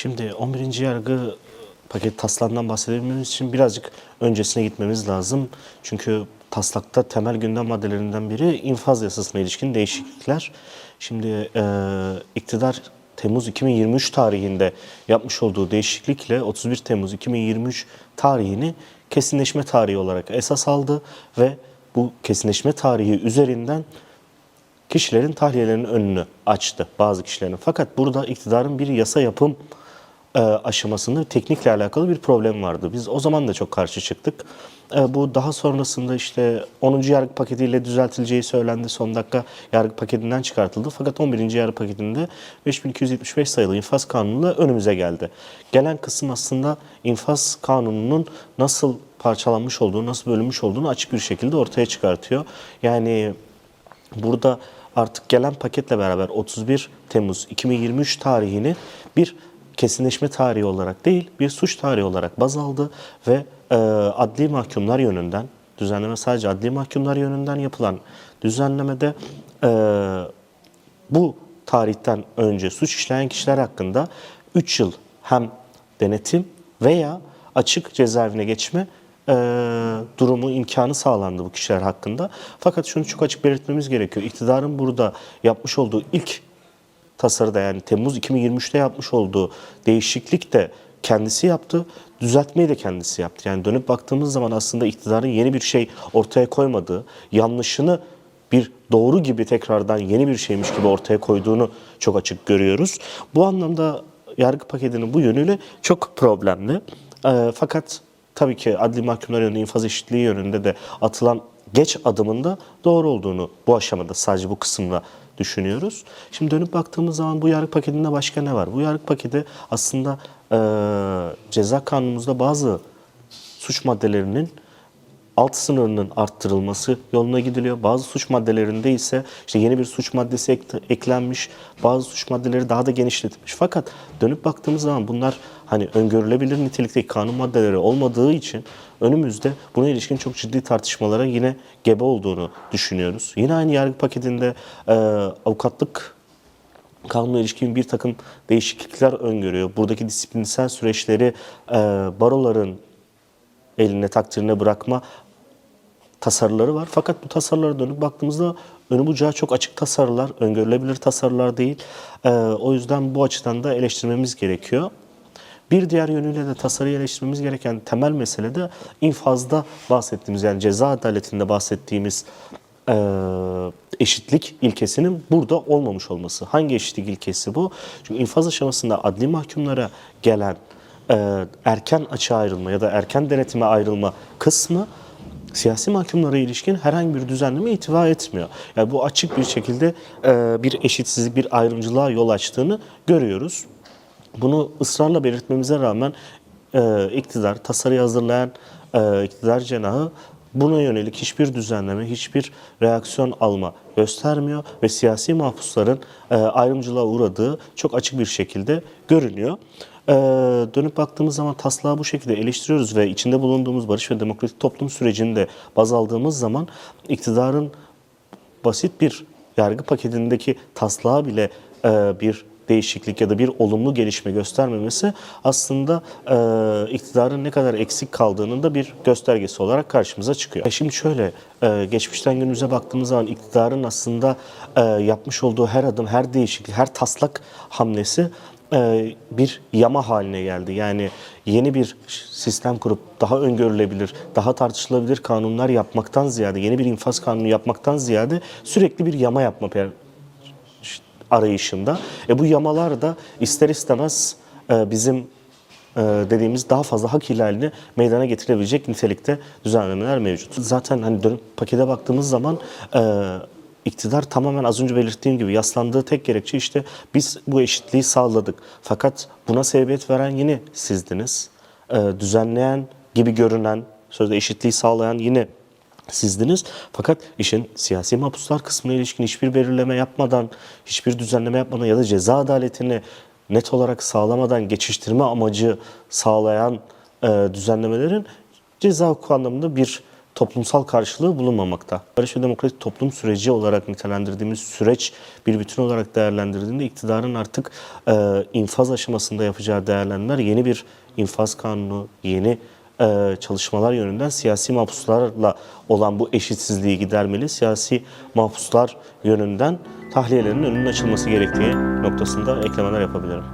Şimdi 11. yargı paket taslağından bahsedebilmemiz için birazcık öncesine gitmemiz lazım. Çünkü taslakta temel gündem maddelerinden biri infaz yasasına ilişkin değişiklikler. Şimdi e, iktidar Temmuz 2023 tarihinde yapmış olduğu değişiklikle 31 Temmuz 2023 tarihini kesinleşme tarihi olarak esas aldı ve bu kesinleşme tarihi üzerinden kişilerin tahliyelerinin önünü açtı bazı kişilerin. Fakat burada iktidarın bir yasa yapım e, aşamasında teknikle alakalı bir problem vardı. Biz o zaman da çok karşı çıktık. E, bu daha sonrasında işte 10. yargı paketiyle düzeltileceği söylendi. Son dakika yargı paketinden çıkartıldı. Fakat 11. yargı paketinde 5275 sayılı infaz kanunuyla önümüze geldi. Gelen kısım aslında infaz kanununun nasıl parçalanmış olduğu, nasıl bölünmüş olduğunu açık bir şekilde ortaya çıkartıyor. Yani Burada artık gelen paketle beraber 31 Temmuz 2023 tarihini bir kesinleşme tarihi olarak değil, bir suç tarihi olarak baz aldı ve e, adli mahkumlar yönünden, düzenleme sadece adli mahkumlar yönünden yapılan düzenlemede e, bu tarihten önce suç işleyen kişiler hakkında 3 yıl hem denetim veya açık cezaevine geçme e, durumu imkanı sağlandı bu kişiler hakkında. Fakat şunu çok açık belirtmemiz gerekiyor. İktidarın burada yapmış olduğu ilk tasarıda yani Temmuz 2023'te yapmış olduğu değişiklik de kendisi yaptı. Düzeltmeyi de kendisi yaptı. Yani dönüp baktığımız zaman aslında iktidarın yeni bir şey ortaya koymadığı, yanlışını bir doğru gibi tekrardan yeni bir şeymiş gibi ortaya koyduğunu çok açık görüyoruz. Bu anlamda yargı paketinin bu yönüyle çok problemli. Ee, fakat tabii ki adli mahkumlar yönünde infaz eşitliği yönünde de atılan geç adımında doğru olduğunu bu aşamada sadece bu kısımda düşünüyoruz. Şimdi dönüp baktığımız zaman bu yargı paketinde başka ne var? Bu yargı paketi aslında eee, ceza kanunumuzda bazı suç maddelerinin alt sınırının arttırılması yoluna gidiliyor. Bazı suç maddelerinde ise işte yeni bir suç maddesi ek- eklenmiş. Bazı suç maddeleri daha da genişletilmiş. Fakat dönüp baktığımız zaman bunlar hani öngörülebilir nitelikteki kanun maddeleri olmadığı için önümüzde buna ilişkin çok ciddi tartışmalara yine gebe olduğunu düşünüyoruz. Yine aynı yargı paketinde e, avukatlık kanuna ilişkin bir takım değişiklikler öngörüyor. Buradaki disiplinsel süreçleri e, baroların eline takdirine bırakma tasarıları var. Fakat bu tasarılara dönüp baktığımızda önü bucağı çok açık tasarılar, öngörülebilir tasarılar değil. Ee, o yüzden bu açıdan da eleştirmemiz gerekiyor. Bir diğer yönüyle de tasarıyı eleştirmemiz gereken temel mesele de infazda bahsettiğimiz yani ceza adaletinde bahsettiğimiz e, eşitlik ilkesinin burada olmamış olması. Hangi eşitlik ilkesi bu? Çünkü infaz aşamasında adli mahkumlara gelen erken açığa ayrılma ya da erken denetime ayrılma kısmı siyasi mahkumlara ilişkin herhangi bir düzenleme itibar etmiyor. Yani bu açık bir şekilde e, bir eşitsizlik, bir ayrımcılığa yol açtığını görüyoruz. Bunu ısrarla belirtmemize rağmen e, iktidar, tasarıyı hazırlayan e, iktidar cenahı buna yönelik hiçbir düzenleme, hiçbir reaksiyon alma göstermiyor ve siyasi mahpusların e, ayrımcılığa uğradığı çok açık bir şekilde görünüyor. E, dönüp baktığımız zaman taslağı bu şekilde eleştiriyoruz ve içinde bulunduğumuz barış ve demokratik toplum sürecini de baz aldığımız zaman iktidarın basit bir yargı paketindeki taslağa bile e, bir değişiklik ya da bir olumlu gelişme göstermemesi aslında e, iktidarın ne kadar eksik kaldığının da bir göstergesi olarak karşımıza çıkıyor. E şimdi şöyle e, geçmişten günümüze baktığımız zaman iktidarın aslında e, yapmış olduğu her adım, her değişiklik, her taslak hamlesi e, bir yama haline geldi. Yani yeni bir sistem kurup daha öngörülebilir, daha tartışılabilir kanunlar yapmaktan ziyade, yeni bir infaz kanunu yapmaktan ziyade sürekli bir yama yapma arayışında. E bu yamalar da ister istemez e, bizim e, dediğimiz daha fazla hak ihlalini meydana getirebilecek nitelikte düzenlemeler mevcut. Zaten hani dönüp pakete baktığımız zaman e, iktidar tamamen az önce belirttiğim gibi yaslandığı tek gerekçe işte biz bu eşitliği sağladık. Fakat buna sebebiyet veren yine sizdiniz. E, düzenleyen gibi görünen, sözde eşitliği sağlayan yine sizdiniz. Fakat işin siyasi mahpuslar kısmına ilişkin hiçbir belirleme yapmadan, hiçbir düzenleme yapmadan ya da ceza adaletini net olarak sağlamadan geçiştirme amacı sağlayan e, düzenlemelerin ceza hukuku anlamında bir toplumsal karşılığı bulunmamakta. Barış ve demokratik toplum süreci olarak nitelendirdiğimiz süreç bir bütün olarak değerlendirdiğinde iktidarın artık e, infaz aşamasında yapacağı değerlendirmeler yeni bir infaz kanunu, yeni e, çalışmalar yönünden siyasi mahpuslarla olan bu eşitsizliği gidermeli. Siyasi mahpuslar yönünden tahliyelerin önünün açılması gerektiği noktasında eklemeler yapabilirim.